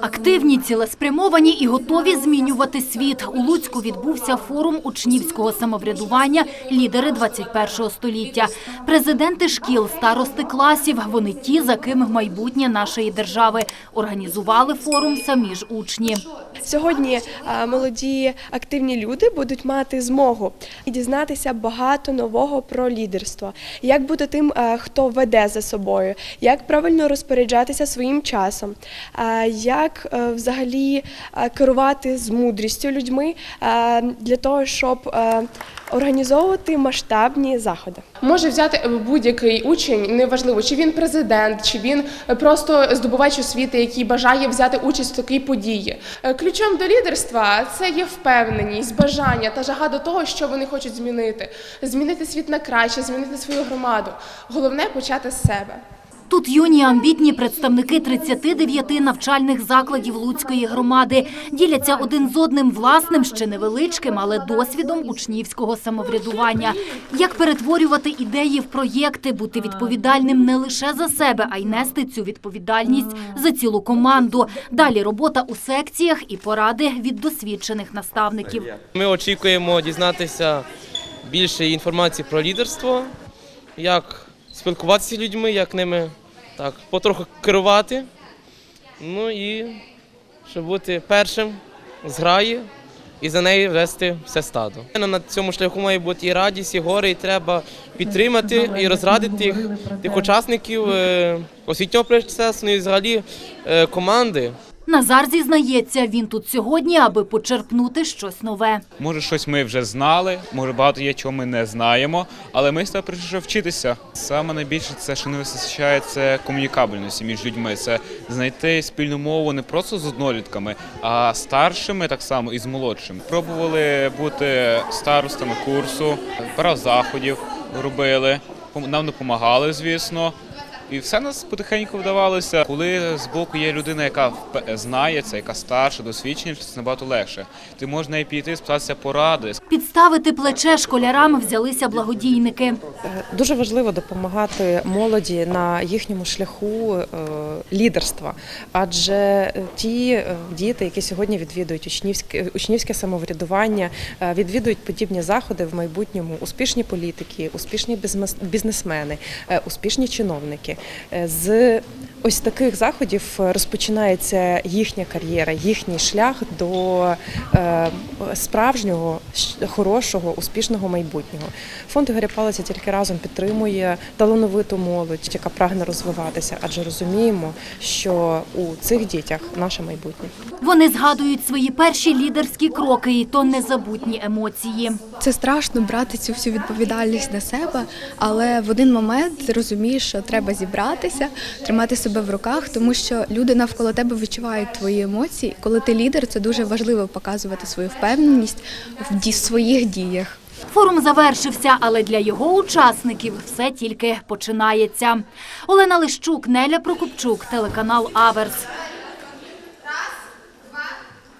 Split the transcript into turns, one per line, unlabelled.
Активні, цілеспрямовані і готові змінювати світ. У Луцьку відбувся форум учнівського самоврядування «Лідери 21 століття». Президенти шкіл, старости класів – вони ті, за ким майбутнє нашої держави. Організували форум самі ж учні.
Сьогодні е, молоді активні люди будуть мати змогу дізнатися багато нового про лідерство, як бути тим, е, хто веде за собою, як правильно розпоряджатися своїм часом, е, як взагалі керувати з мудрістю людьми для того, щоб організовувати масштабні заходи.
Може взяти будь-який учень, неважливо, чи він президент, чи він просто здобувач освіти, який бажає взяти участь в такій події. Ключом до лідерства це є впевненість, бажання та жага до того, що вони хочуть змінити, змінити світ на краще, змінити свою громаду. Головне почати з себе.
Тут юні амбітні представники 39 навчальних закладів Луцької громади діляться один з одним власним, ще невеличким, але досвідом учнівського самоврядування. Як перетворювати ідеї в проєкти, бути відповідальним не лише за себе, а й нести цю відповідальність за цілу команду. Далі робота у секціях і поради від досвідчених наставників.
Ми очікуємо дізнатися більше інформації про лідерство, як спілкуватися з людьми, як ними так, потроху керувати. Ну і щоб бути першим з граї і за неї вести все стадо. На цьому шляху має бути і радість, і горе, і треба підтримати і розрадити тих, тих учасників е, освітнього процесу, ну і взагалі е, команди.
Назар зізнається, він тут сьогодні, аби почерпнути щось нове.
Може, щось ми вже знали, може багато є чого ми не знаємо, але ми сюди прийшли вчитися. Саме найбільше це, що не вистачає, це комунікабельності між людьми. Це знайти спільну мову не просто з однолітками, а старшими так само і з молодшими. Пробували бути старостами курсу, пару заходів робили, нам допомагали, звісно. І все нас потихеньку вдавалося. Коли з боку є людина, яка знає це, яка старша, досвідченіша, це набагато легше. Ти можна і піти, спитатися поради.
Підставити плече школярам взялися благодійники.
Е, Дуже важливо допомагати молоді на їхньому шляху е, лідерства, адже е, ті діти, які сьогодні відвідують учнівське учнівське самоврядування, відвідують подібні заходи в майбутньому успішні політики, успішні бізнес- бізнесмени, успішні чиновники. Е, З ось таких заходів е, розпочинається їхня кар'єра, їхній шлях до е, справжнього хорошого, успішного майбутнього. Фонд Ігоря Палиця тільки разом підтримує талановиту молодь, яка прагне розвиватися, адже розуміємо, що у цих дітях наше майбутнє.
Вони згадують свої перші лідерські кроки, і то незабутні емоції.
Це страшно брати цю всю відповідальність на себе, але в один момент ти розумієш, що треба зібратися, тримати себе в руках, тому що люди навколо тебе відчувають твої емоції. Коли ти лідер, це дуже важливо показувати свою впевненість в своїх діях.
Форум завершився, але для його учасників все тільки починається. Олена Лищук, Неля Прокопчук, телеканал Аверс.